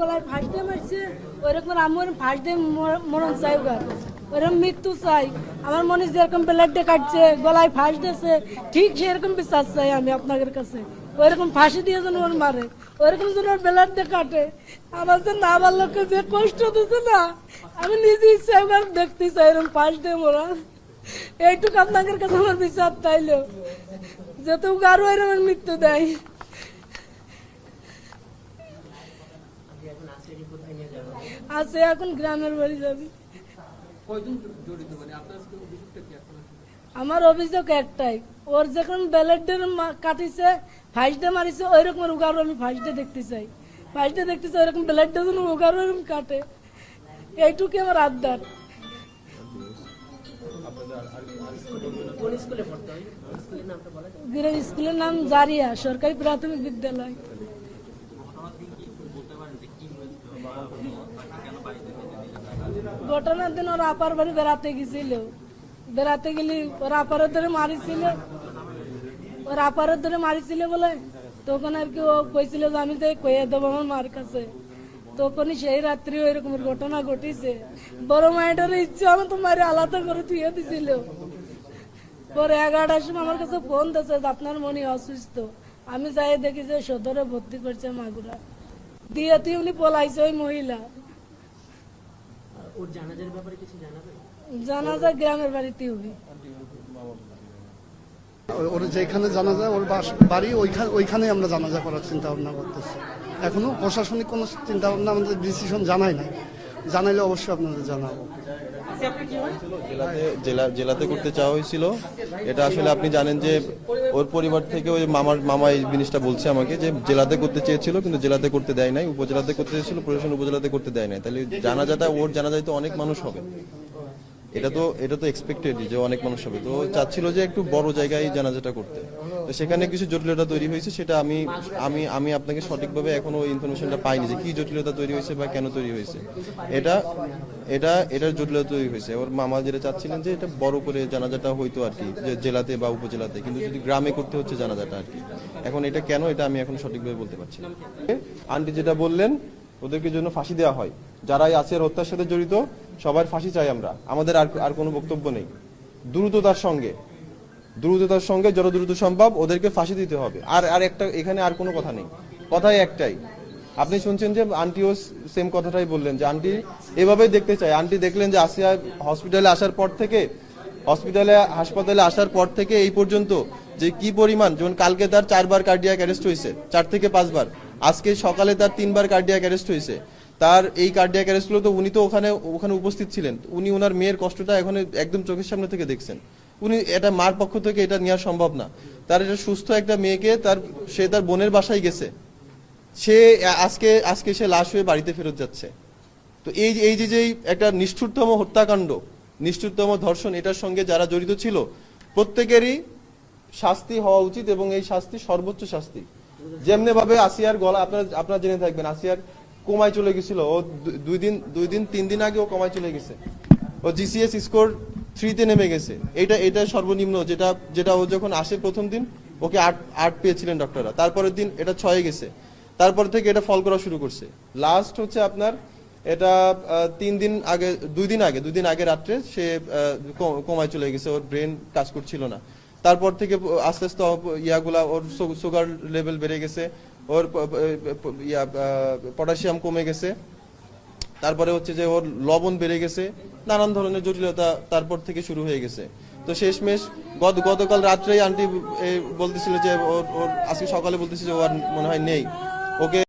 গলায় ফাঁস দিয়ে মারছে, ওইরকম আমার ফাঁস দিয়ে মর- মরণ চাই ওগার ওইরকম মৃত্যু চাই। আমার মনে যেরকম ব্লেড কাটছে, গলায় ফাঁস দিয়েছে, ঠিক সেরকম বিশ্বাস চাই আমি আপনাদের কাছে। ওইরকম ফাঁসি দিয়ে যেন ওর মারে, ওইরকম যেন ওর দিয়ে কাটে। আমার যে না আমার লোককে যে কষ্ট দিচ্ছে না, আমি নিজে ইচ্ছা একবার দেখতে চাই এরকম ফাঁস দিয়ে মরা। এইটুকু আপনাদের কাছে আমার বিচার তাইলো যত আরও এরকম মৃত্যু দেয়। আছে এখন গ্রামের বাড়ি যাবি। আমার অভিযোগ একটাই ওর যখন ব্যালেটের কাটিছে ফাইসটা মারিছে ওই রকম উগারো আমি দেখতে চাই। ফাইসটা দেখতে চাই ওরকম ব্যালেটটা যেন উগারো এরকম কাটে। এইটুকু আমার আবদার। স্কুলের নাম জারিয়া সরকারি প্রাথমিক বিদ্যালয়। ঘটনার দিন ওর আপার বাড়ি বেড়াতে গেছিল। বেড়াতে গেলি ওরা আপারের ধরে মারিছিল। ওর আপারের ধরে মারিছিল বলে তখন আর কি ও কইছিল যে আমি তো কইয়ে দেবো আমার মার কাছে। তখনই সেই রাত্রি ওই রকমের ঘটনা ঘটিছে। বড় মায়ের ইচ্ছে আমি তো মারে আলাদা করে থুয়ে দিছিল। পরে এগারোটার সময় আমার কাছে ফোন দিয়েছে যে আপনার মনে অসুস্থ। আমি যাই দেখি যে সদরে ভর্তি করছে মাগুরা। দিয়ে তুই উনি পলাইছে ওই মহিলা। ওর জানাজার ব্যাপারে কিছু জানাবেন? জানাজা গ্রামের বাড়িতে হবে। ও- ওর যেখানে জানাজা ওর বাস- বাড়ি ওইখানে ওইখানে আমরা জানাজা করার চিন্তা ভাবনা করতেছি। এখনও প্রশাসনিক কোনো চিন্তা ভাবনা আমাদের ডিসিশন জানাই নাই। জানাইলে অবশ্যই আপনাদের জানাব। আচ্ছা আপনি কি হয় জেলাতে জেলা জেলাতে করতে চাওয়া হয়েছিল। এটা আসলে আপনি জানেন যে ওর পরিবার থেকে ওই মামার মামা এই জিনিসটা বলছে আমাকে যে জেলাতে করতে চেয়েছিল কিন্তু জেলাতে করতে দেয় নাই উপজেলাতে করতে চেয়েছিল প্রশাসন উপজেলাতে করতে দেয় নাই। তাহলে জানা যায় ওর জানা যায় তো অনেক মানুষ হবে। এটা তো এটা তো এক্সপেক্টেড যে অনেক মানুষ হবে। তো চাচ্ছিল যে একটু বড় জায়গায় জানাজাটা করতে। তো সেখানে কিছু জটিলতা তৈরি হয়েছে, সেটা আমি আমি আমি আপনাকে সঠিকভাবে এখনও ওই ইনফরমেশনটা পাইনি যে কি জটিলতা তৈরি হয়েছে বা কেন তৈরি হয়েছে। এটা এটা, এটার জটিলতা তৈরি হয়েছে। ওর মামা যেটা চাচ্ছিলেন যে এটা বড় করে জানাজাটা হইতো আর কি, যে জেলাতে বা উপজেলাতে। কিন্তু যদি গ্রামে করতে হচ্ছে জানাজাটা আর কি। এখন এটা কেন, এটা আমি এখন সঠিকভাবে বলতে পারছি না। আন্টি যেটা বললেন ওদেরকে জন্য ফাঁসি দেওয়া হয়। যারা এই হত্যার সাথে জড়িত, সবার ফাঁসি চাই আমরা। আমাদের আর আর কোনো বক্তব্য নেই। দ্রুততার সঙ্গে। দ্রুততার সঙ্গে যত দ্রুত সম্ভব ওদেরকে ফাঁসি দিতে হবে। আর আর একটা এখানে আর কোনো কথা নেই। কথাই একটাই। আপনি শুনছেন যে আন্টিও সেম কথাটাই বললেন, যে আন্টি এভাবেই দেখতে চাই আন্টি দেখলেন যে আসিয়া হসপিটালে আসার পর থেকে হসপিটালে হাসপাতালে আসার পর থেকে এই পর্যন্ত যে কি পরিমাণ, যেমন কালকে তার চারবার কার্ডিয়াক অ্যারেস্ট হয়েছে চার থেকে পাঁচবার। আজকে সকালে তার তিনবার কার্ডিয়াক অ্যারেস্ট হয়েছে। তার এই কার্ডিয়াক অ্যারেস্টগুলো তো উনি তো ওখানে ওখানে উপস্থিত ছিলেন। উনি ওনার মেয়ের কষ্টটা এখন একদম চোখের সামনে থেকে দেখছেন। উনি এটা মার পক্ষ থেকে এটা নেওয়া সম্ভব না। তার এটা সুস্থ একটা মেয়েকে তার, সে তার বোনের বাসায় গেছে। সে আজকে আজকে সে লাশ হয়ে বাড়িতে ফেরত যাচ্ছে। তো এই এই যে যেই একটা নিষ্ঠুরতম হত্যাকাণ্ড, নিষ্ঠুরতম ধর্ষণ, এটার সঙ্গে যারা জড়িত ছিল, প্রত্যেকেরই শাস্তি হওয়া উচিত এবং এই শাস্তি সর্বোচ্চ শাস্তি। যেমনি ভাবে আসিয়ার গলা, আপনার, আপনারা জেনে থাকবেন, আসিয়ার কমায় চলে গেছিল। ও দুই দিন দুই দিন, তিন দিন আগে ও কমায় চলে গেছে। ও জিসিএস স্কোর থ্রিতে নেমে গেছে। এটা এটা সর্বনিম্ন, যেটা যেটা ও যখন আসে প্রথম দিন, ওকে আট আট পেয়েছিলেন ডক্টররা তারপরের দিন এটা ছয়ে গেছে। তারপর থেকে এটা ফল করা শুরু করছে। লাস্ট হচ্ছে আপনার, এটা তিন দিন আগে, দুই দিন আগে, দুই দিন আগে রাত্রে সে কমায় চলে গেছে। ওর ব্রেন কাজ করছিল না। তারপর থেকে আস্তে আস্তে ইয়াগুলা ওর সুগার লেভেল বেড়ে গেছে, ওর ইয়া পটাশিয়াম কমে গেছে। তারপরে হচ্ছে যে ওর লবণ বেড়ে গেছে, নানান ধরনের জটিলতা তারপর থেকে শুরু হয়ে গেছে। তো শেষমেশ গত গতকাল রাত্রেই আন্টি বলতেছিল যে ওর ওর আজকে সকালে বলতেছে যে ও আর মনে হয় নেই। ওকে